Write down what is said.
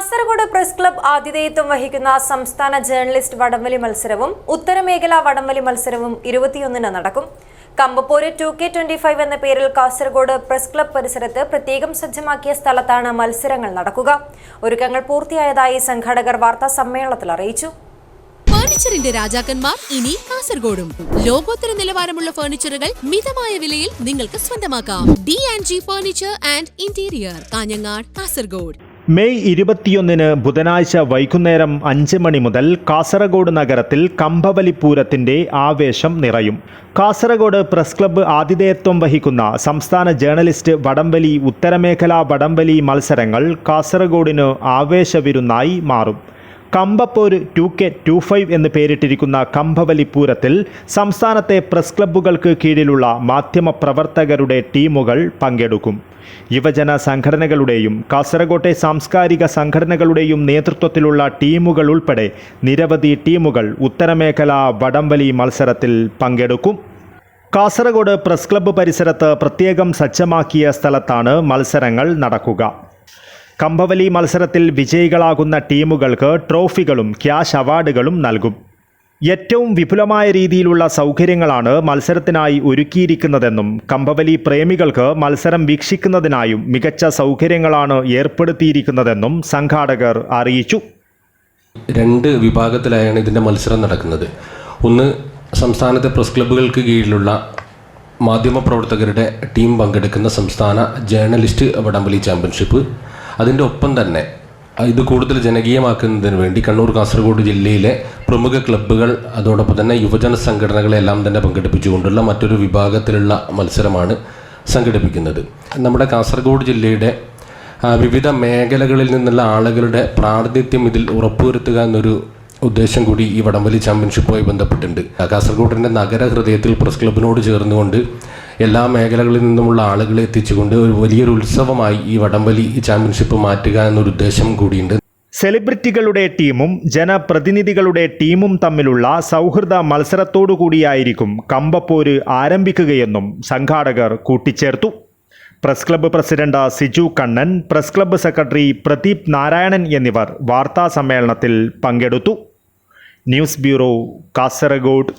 Kasaragod press club ആതിഥേയത്വം വഹിക്കുന്ന സംസ്ഥാന ജേർണലിസ്റ്റ് വടംവലി മത്സരവും ഉത്തരമേഖല വടംവലി മത്സരവും ഇരുപത്തിയൊന്നിന് നടക്കും. കമ്പപ്പോര് ടു കെ ട്വന്റി ഫൈവ് എന്ന പേരിൽ കാസർഗോഡ് പ്രസ് ക്ലബ് പരിസരത്ത് പ്രത്യേകം സജ്ജമാക്കിയ സ്ഥലത്താണ് മത്സരങ്ങൾ നടക്കുക. ഒരുക്കങ്ങൾ പൂർത്തിയായതായി സംഘാടകർ വാർത്താ സമ്മേളനത്തിൽ അറിയിച്ചു. ഫർണിച്ചറിന്റെ രാജാക്കന്മാർ ഇനി കാസർഗോഡും. ലോകോത്തര നിലവാരമുള്ള ഫർണിച്ചറുകൾ മിതമായ വിലയിൽ നിങ്ങൾക്ക് സ്വന്തമാക്കാം. D and G furniture and interior Kanhangad Kasaragod. May ഇരുപത്തിയൊന്നിന് ബുധനാഴ്ച വൈകുന്നേരം അഞ്ച് മണി മുതൽ കാസർഗോഡ് നഗരത്തിൽ കമ്പവലിപ്പൂരത്തിന്റെ ആവേശം നിറയും. കാസർഗോഡ് പ്രസ് ക്ലബ്ബ് ആതിഥേയത്വം വഹിക്കുന്ന സംസ്ഥാന ജേർണലിസ്റ്റ് വടംവലി ഉത്തരമേഖലാ വടംവലി മത്സരങ്ങൾ കാസർഗോഡിന് ആവേശവിരുന്നായി മാറും. കമ്പപ്പോര് ടു കെ ടു ഫൈവ് എന്ന് പേരിട്ടിരിക്കുന്ന കമ്പവലിപ്പൂരത്തിൽ സംസ്ഥാനത്തെ പ്രസ് ക്ലബ്ബുകൾക്ക് കീഴിലുള്ള മാധ്യമ പ്രവർത്തകരുടെ ടീമുകൾ പങ്കെടുക്കും. യുവജന സംഘടനകളുടെയും കാസർഗോട്ടെ സാംസ്കാരിക സംഘടനകളുടെയും നേതൃത്വത്തിലുള്ള ടീമുകൾ ഉൾപ്പെടെ നിരവധി ടീമുകൾ ഉത്തരമേഖല വടംവലി മത്സരത്തിൽ പങ്കെടുക്കും. കാസർഗോഡ് പ്രസ് ക്ലബ്ബ് പരിസരത്ത് പ്രത്യേകം സജ്ജമാക്കിയ സ്ഥലത്താണ് മത്സരങ്ങൾ നടക്കുക. കമ്പവലി മത്സരത്തിൽ വിജയികളാകുന്ന ടീമുകൾക്ക് ട്രോഫികളും ക്യാഷ് അവാർഡുകളും നൽകും. ഏറ്റവും വിപുലമായ രീതിയിലുള്ള സൗകര്യങ്ങളാണ് മത്സരത്തിനായി ഒരുക്കിയിരിക്കുന്നതെന്നും കമ്പവലി പ്രേമികൾക്ക് മത്സരം വീക്ഷിക്കുന്നതിനായും മികച്ച സൗകര്യങ്ങളാണ് ഏർപ്പെടുത്തിയിരിക്കുന്നതെന്നും സംഘാടകർ അറിയിച്ചു. രണ്ട് വിഭാഗത്തിലായാണ് ഇതിന്റെ മത്സരം നടക്കുന്നത്. ഒന്ന് സംസ്ഥാനത്തെ പ്രസ് ക്ലബ്ബുകൾക്ക് കീഴിലുള്ള മാധ്യമപ്രവർത്തകരുടെ ടീം പങ്കെടുക്കുന്ന സംസ്ഥാന ജേർണലിസ്റ്റ് വടംവലി ചാമ്പ്യൻഷിപ്പ്. അതിന്റെ ഒപ്പം തന്നെ ഇത് കൂടുതൽ ജനകീയമാക്കുന്നതിന് വേണ്ടി കണ്ണൂർ കാസർഗോഡ് ജില്ലയിലെ പ്രമുഖ ക്ലബ്ബുകൾ അതോടൊപ്പം തന്നെ യുവജന സംഘടനകളെല്ലാം തന്നെ പങ്കെടുപ്പിച്ചുകൊണ്ടുള്ള മറ്റൊരു വിഭാഗത്തിലുള്ള മത്സരമാണ് സംഘടിപ്പിക്കുന്നത്. നമ്മുടെ കാസർഗോഡ് ജില്ലയുടെ വിവിധ മേഖലകളിൽ നിന്നുള്ള ആളുകളുടെ പ്രാതിനിധ്യം ഇതിൽ ഉറപ്പുവരുത്തുക എന്നൊരു ഉദ്ദേശം കൂടി ഈ വടംവലി ചാമ്പ്യൻഷിപ്പുമായി ബന്ധപ്പെട്ടുണ്ട് കാസർഗോഡിന്റെ നഗര ഹൃദയത്തിൽ പ്രസ് ക്ലബിനോട് ചേർന്നുകൊണ്ട് എല്ലാ മേഖലകളിൽ നിന്നുമുള്ള ആളുകളെ എത്തിച്ചുകൊണ്ട് ഒരു വലിയൊരു ഉത്സവമായി ഈ വടംവലി ചാമ്പ്യൻഷിപ്പ് മാറ്റുക എന്നൊരു ഉദ്ദേശം കൂടിയുണ്ട്. സെലിബ്രിറ്റികളുടെ ടീമും ജനപ്രതിനിധികളുടെ ടീമും തമ്മിലുള്ള സൗഹൃദ മത്സരത്തോടു കൂടിയായിരിക്കും കമ്പപ്പോര് ആരംഭിക്കുകയെന്നും സംഘാടകർ കൂട്ടിച്ചേർത്തു. Press club president Siju Kannan press club secretary Pradeep Narayanan എന്നിവർ വാർത്താ സമ്മേളനത്തിൽ പങ്കെടുത്തു. News bureau Kasaragod.